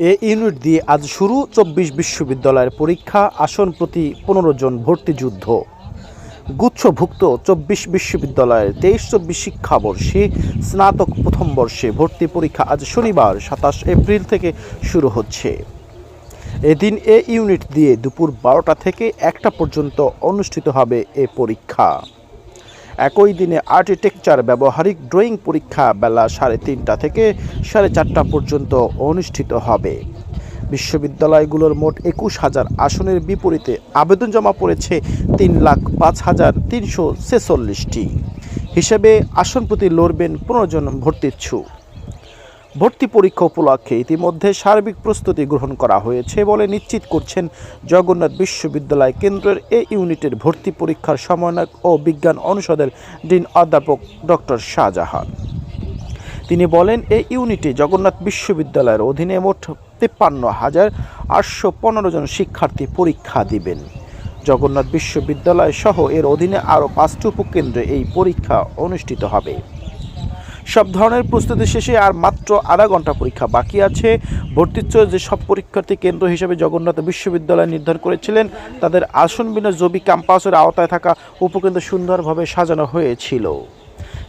এ unit দিয়ে আজ শুরু চব্বিশ বিশ্ববিদ্যালয়ের পরীক্ষা, আসন প্রতি পনেরো জন ভর্তি যুদ্ধ। গুচ্ছভুক্ত চব্বিশ বিশ্ববিদ্যালয়ের তেইশ চব্বিশ শিক্ষাবর্ষে স্নাতক প্রথম বর্ষে ভর্তি পরীক্ষা আজ শনিবার, সাতাশ এপ্রিল থেকে শুরু হচ্ছে। এদিন এ ইউনিট দিয়ে দুপুর বারোটা থেকে একটা পর্যন্ত অনুষ্ঠিত হবে এ পরীক্ষা। একই দিনে আর্কিটেকচার ব্যবহারিক ড্রয়িং পরীক্ষা বেলা সাড়ে তিনটা থেকে সাড়ে চারটা পর্যন্ত অনুষ্ঠিত হবে। বিশ্ববিদ্যালয়গুলোর মোট একুশ হাজার আসনের বিপরীতে আবেদন জমা পড়েছে তিন লাখ পাঁচ হাজার তিনশো ছেচল্লিশটি। হিসেবে আসন প্রতি লড়বেন পনেরো জন ভর্তিচ্ছু ভর্তি পরীক্ষা উপলক্ষে ইতিমধ্যে সার্বিক প্রস্তুতি গ্রহণ করা হয়েছে বলে নিশ্চিত করছেন জগন্নাথ বিশ্ববিদ্যালয় কেন্দ্রের এ ইউনিটের ভর্তি পরীক্ষার সমন্বয়ক ও বিজ্ঞান অনুষদের ডিন অধ্যাপক ডক্টর শাহজাহান। তিনি বলেন এই ইউনিটে জগন্নাথ বিশ্ববিদ্যালয়ের অধীনে মোট তিপ্পান্ন হাজার আটশো পনেরো জন শিক্ষার্থী পরীক্ষা দিবেন। জগন্নাথ বিশ্ববিদ্যালয় সহ এর অধীনে আরও পাঁচটি উপকেন্দ্রে এই পরীক্ষা অনুষ্ঠিত হবে। সব ধরনের প্রস্তুতি শেষে আর মাত্র আধা ঘণ্টা পরীক্ষা বাকি আছে। ভর্তিচ্ছ যে সব পরীক্ষার্থী কেন্দ্র হিসেবে জগন্নাথ বিশ্ববিদ্যালয় নির্ধারণ করেছিলেন, তাদের আসন বিনা জবি ক্যাম্পাসের আওতায় থাকা উপকেন্দ্র সুন্দরভাবে সাজানো হয়েছিল।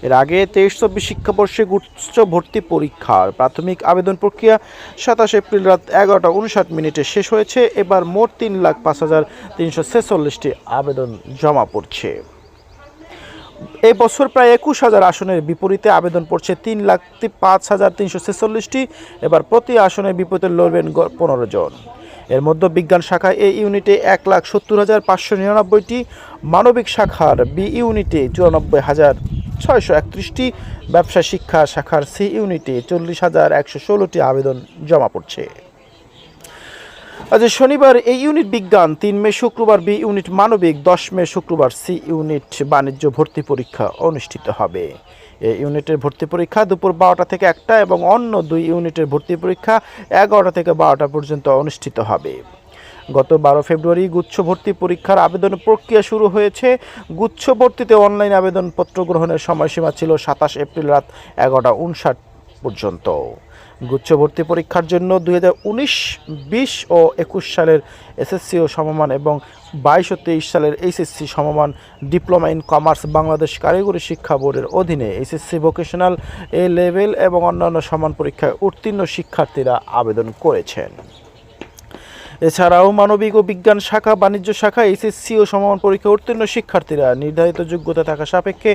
এর আগে তেইশ, চব্বিশ শিক্ষাবর্ষে উচ্চ ভর্তি পরীক্ষার প্রাথমিক আবেদন প্রক্রিয়া সাতাশ এপ্রিল রাত এগারোটা উনষাট মিনিটে শেষ হয়েছে। এবার মোট তিন লাখ পাঁচ হাজার তিনশো ছেচল্লিশটি আবেদন জমা পড়ছে। এই বছর প্রায় একুশ হাজার আসনের বিপরীতে আবেদন পড়ছে তিন লাখ পাঁচ হাজার তিনশো ছেচল্লিশটি। এবার প্রতি আসনের বিপরীতে লড়বেন পনেরো জন। এর মধ্যে বিজ্ঞান শাখায় এ ইউনিটে এক লাখ সত্তর হাজার পাঁচশো নিরানব্বইটি, মানবিক শাখার বি ইউনিটে চুরানব্বই হাজার ছয়শো একত্রিশটি, ব্যবসা শিক্ষা শাখার সি ইউনিটে চল্লিশ হাজার একশো ষোলোটি আবেদন জমা পড়ছে। আজ শনিবার এই ইউনিট বিজ্ঞান, তিন মে শুক্রবার, বি ইউনিট মানবিক, দশ মে শুক্রবার, সি ইউনিট বাণিজ্য ভর্তি পরীক্ষা অনুষ্ঠিত হবে। এই ইউনিটের ভর্তি পরীক্ষা দুপুর বারোটা থেকে একটা এবং অন্য দুই ইউনিটের ভর্তি পরীক্ষা এগারোটা থেকে বারোটা পর্যন্ত অনুষ্ঠিত হবে। গত বারো ফেব্রুয়ারি গুচ্ছ ভর্তি পরীক্ষার আবেদন প্রক্রিয়া শুরু হয়েছে। গুচ্ছ ভর্তিতে অনলাইন আবেদনপত্র গ্রহণের সময়সীমা ছিল সাতাশ এপ্রিল রাত এগারোটা উনষাট পর্যন্ত। গুচ্ছ ভর্তি পরীক্ষার জন্য দুই হাজার উনিশ, বিশ ও একুশ সালের এসএসসি ও সমমান এবং বাইশ ও তেইশ সালের এইচএসসি সমমান ডিপ্লোমা ইন কমার্স বাংলাদেশ কারিগরি শিক্ষা বোর্ডের অধীনে এসএসসি ভোকেশনাল এ লেভেল এবং অন্যান্য সমান পরীক্ষায় উত্তীর্ণ শিক্ষার্থীরা আবেদন করেছেন। এছাড়াও মানবিক ও বিজ্ঞান শাখা, বাণিজ্য শাখা এসএসসি ও সমমান পরীক্ষা উত্তীর্ণ শিক্ষার্থীরা নির্ধারিত যোগ্যতা থাকা সাপেক্ষে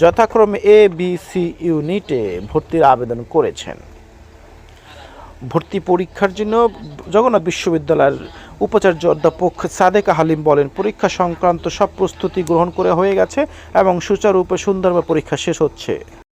যথাক্রমে এ বি সি ইউনিটে ভর্তির আবেদন করেছেন। ভর্তি পরীক্ষার জন্য জগন্নাথ বিশ্ববিদ্যালয়ের উপাচার্য অধ্যাপক সাদেক হালিম বলেন, পরীক্ষা সংক্রান্ত সব প্রস্তুতি গ্রহণ করে হয়ে গেছে এবং সুচারুরূপে সুন্দরভাবে পরীক্ষা শেষ হচ্ছে।